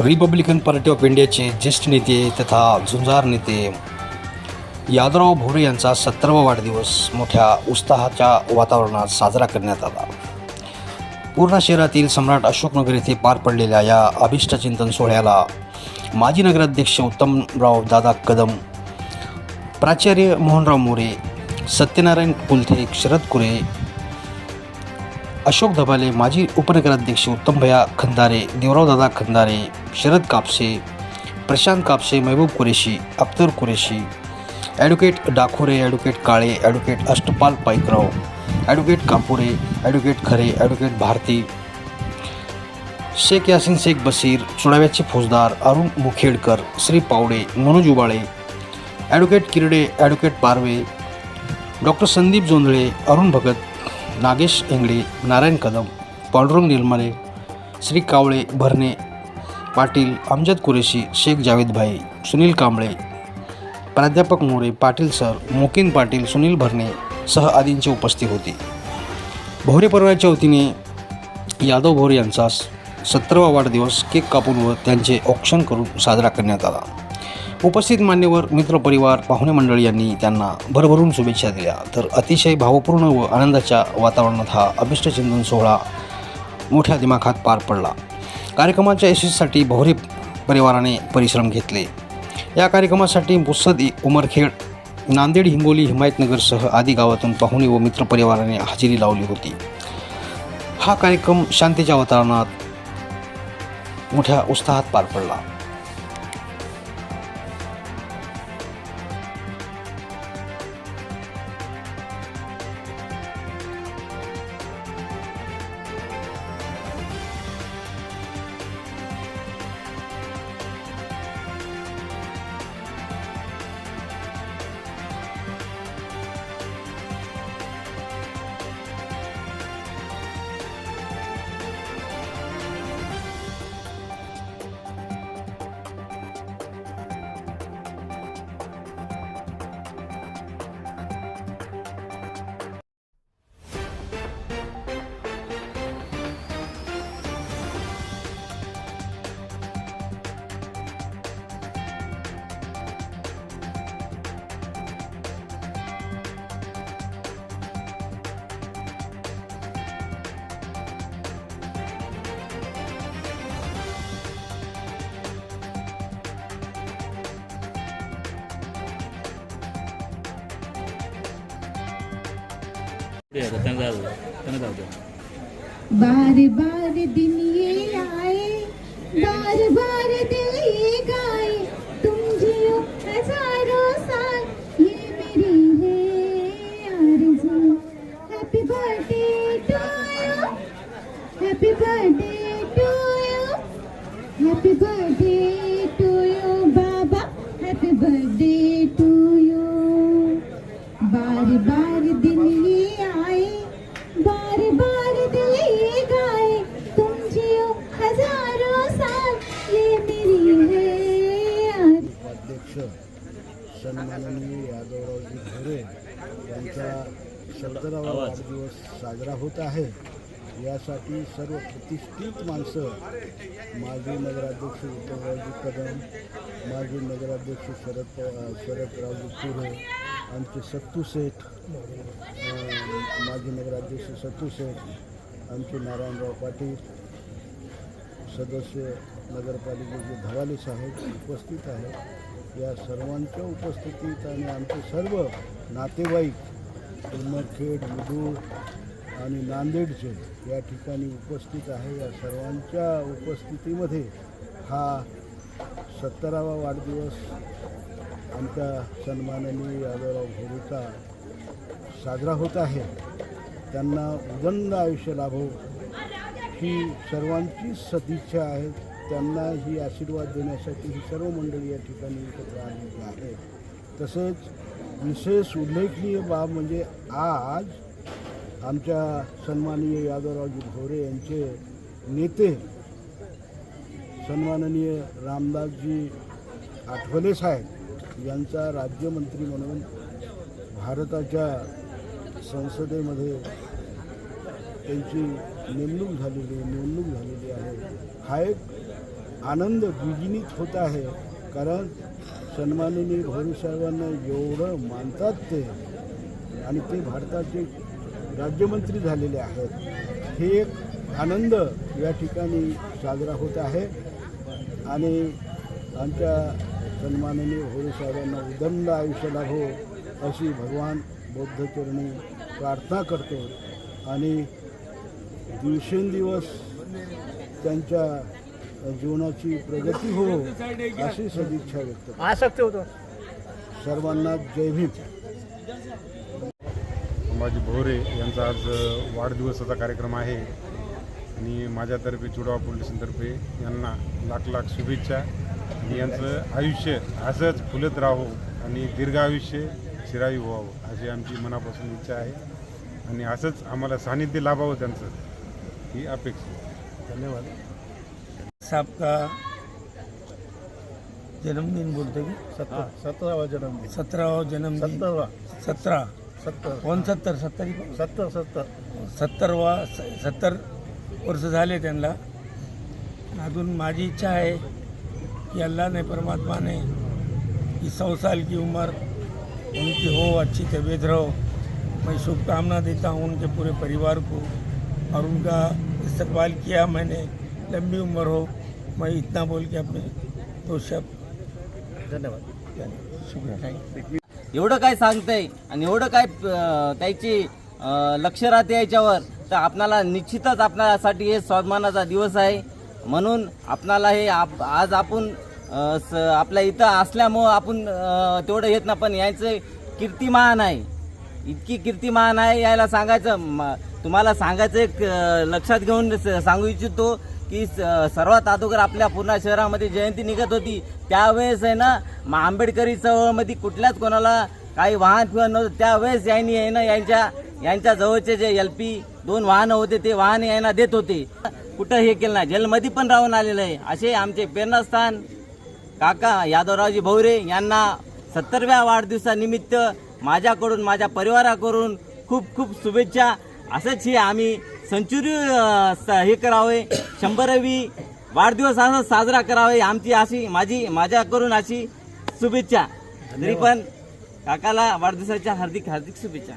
Republican party of इंडियाचे ज्येष्ठ नेते तथा झुंजार नेते यादवराव भोरे यांचा सत्तरावा वाढदिवस मोठ्या उत्साहाच्या वातावरणात साजरा करण्यात आला. पूर्णा शहरातील सम्राट अशोकनगर येथे पार पडलेल्या या अभिष्टचिंतन सोहळ्याला माजी नगराध्यक्ष उत्तमराव दादा कदम प्राचार्य मोहनराव मोरे सत्यनारायण कुलथे शरद कुरे अशोक धबाले, माजी उपनगराध्यक्ष उत्तमभया Khandare, देवरावदादा Khandare, Sharad Kapse, Prashant Kapse, Mehboob Qureshi Akhtar Qureshi, advocate Dakhore, advocate Kale, advocate Ashtapal Paikrao, advocate Kapure, advocate Khare, advocate Bharati, Shaikh Yasin, Shaikh Basir चुडाव्याचे फौजदार Arun Mukhedkar, Shri Pawde, Manoj Ubale, advocate Kirde, advocate Parve doctor Sandeep Jondhale, Arun Bhagat Nagesh Ingale Narayan Kadam Pandurang Nirmale Shri Kawale Bharne Patil Amjad Qureshi Shaikh Javed भाई सुनील कांबळे प्राध्यापक More Patil sir Mokin Patil Sunil Bharne सह आदींची उपस्थिती होती. भोरे परिवाराच्या वतीने यादव भोरे यांचा सतरावा वाढदिवस केक कापून व त्यांचे औक्षण करून साजरा करण्यात आला. उपस्थित मान्यवर मित्रपरिवार पाहुणे मंडळी यांनी त्यांना भरभरून शुभेच्छा दिल्या. तर अतिशय भावपूर्ण व आनंदाच्या वातावरणात हा अभिष्टचिंतन सोहळा मोठ्या दिमाखात पार पडला. कार्यक्रमाच्या यशस्वीसाठी भोरे परिवाराने परिश्रम घेतले. या कार्यक्रमासाठी मुसद उमरखेड नांदेड हिंगोली हिमायतनगरसह आदी गावातून पाहुणे व मित्रपरिवाराने हजेरी लावली होती. हा कार्यक्रम शांतीच्या वातावरणात मोठ्या उत्साहात पार पडला. बार बार दिन ये आए बार बार दिन सन्माननीय यादवरावजी भोरे यांचा सत्तरावा वाढदिवस साजरा होत आहे. यासाठी सर्व प्रतिष्ठित माणसं माजी नगराध्यक्ष उद्धवरावजी कदम माजी नगराध्यक्ष शरद शरदरावजी पुरे आमचे सत्तू शेठ अं, माजी नगराध्यक्ष सत्तू शेठ आमचे नारायणराव पाटील सदस्य नगरपालिकेचे धवाले साहेब उपस्थित आहेत. या सर्वांच्या उपस्थितीत आणि आमचे सर्व नातेवाईक उमरखेड मुदूळ आणि नांदेडचे या ठिकाणी उपस्थित आहे. या सर्वांच्या उपस्थितीमध्ये हा सत्तरावा वाढदिवस आमच्या सन्माननीय यादवराव भोरेचा साजरा होत आहे. त्यांना उदंड आयुष्य लाभो. ही सर्वांची सदिच्छा आहे. त्यांना ही आशीर्वाद देण्यासाठी ही सर्व मंडळी या ठिकाणी एकत्र आलेली आहे तसेच विशेष उल्लेखनीय बाब म्हणजे आज आमच्या सन्माननीय यादवरावजी भोरे यांचे नेते सन्माननीय रामदासजी आठवले साहेब यांचा राज्यमंत्री म्हणून भारताच्या संसदेमध्ये त्यांची नेमणूक झालेली नेमणूक झालेली आहे. हा एक आनंद द्विगुणित होत आहे. कारण सन्माननीय भोरे साहेबांना एवढं मानतात ते. आणि ते भारताचे राज्यमंत्री झालेले आहेत. हे एक आनंद या ठिकाणी साजरा होत आहे. आणि आमच्या सन्माननीय भोरे साहेबांना उदंड आयुष्य लाभो हो अशी भगवान बौद्धचरणी प्रार्थना करतो. आणि दिवसेंदिवस त्यांच्या जीवनाची प्रगती हो अशी सदिच्छा व्यक्त करतो. आ सकते हो तो सर्वांना जय भीम. संभाजी भोरे यांचा आज वाढदिवसाचा कार्यक्रम आहे. आणि माझ्यातर्फे चुडावा पोलीस स्टेशनतर्फे यांना लाख लाख शुभेच्छा. आणि यांचं आयुष्य असंच फुलत राहो आणि दीर्घ आयुष्य चिरायू व्हावं अशी आमची मनापासून इच्छा आहे. आणि असंच आम्हाला सानिध्य लाभावं त्यांचं. ही अपेक्षा. धन्यवाद. साहब का जन्मदिन बोलते कि? सत्तर सतरावा जन्मदिन। सतरावा जन्मदिन। सत्तरवा सतरा सत्तर सत्तर सत्तर सत्तर। सत्तरवा सत्तर वर्ष झाले त्यांना। अजून माझी इच्छा है कि अल्लाह ने परमात्मा ने कि सौ साल की उम्र उनकी हो अच्छी तबीयत रहो। मैं शुभकामना देता हूँ उनके पूरे परिवार को और उनका इस्तकबाल किया मैंने। लंबी उम्र हो मैं इतना बोल के अपने दो शब्द धन्यवाद। शुक्रिया एवढं काय सांगतंय आणि एवढं काय त्याची लक्ष राहते याच्यावर. तर आपणाला निश्चितच आपल्यासाठी हे सन्मानाचा दिवस आहे. म्हणून आपणाला हे आप आज आपण आपल्या इथं असल्यामुळं आपण तेवढं येत ना पण यायचं कीर्तिमान आहे. इतकी कीर्तिमान आहे यायला सांगायचं तुम्हाला सांगायचं एक लक्षात घेऊन सांगू इच्छितो. की स- सर्वात अगोदर आपल्या पूर्णा शहरामध्ये जयंती निघत होती. त्यावेळेस आहे ना मग आंबेडकरी चळवळमध्ये कुठल्याच कोणाला काही वाहन फिवन नव्हतं त्यावेळेस यांनी आहे ना यांच्या यांच्या जवळचे जे एल पी दोन वाहनं होते ते वाहन यांना देत होते. कुठं हे केलं नाही जेलमध्ये पण राहून आलेलं आहे. असे आमचे प्रेरणास्थान काका यादवरावजी भवरे यांना सत्तरव्या वाढदिवसानिमित्त माझ्याकडून माझ्या परिवाराकडून खूप खूप शुभेच्छा. असंच हे आम्ही सेंचुरी हे करावे शंभरावी वाढदिवस असा साजरा करावे आमची अशी माझी माझ्याकडून अशी शुभेच्छा. तरी पण काकाला वाढदिवसाच्या हार्दिक हार्दिक शुभेच्छा.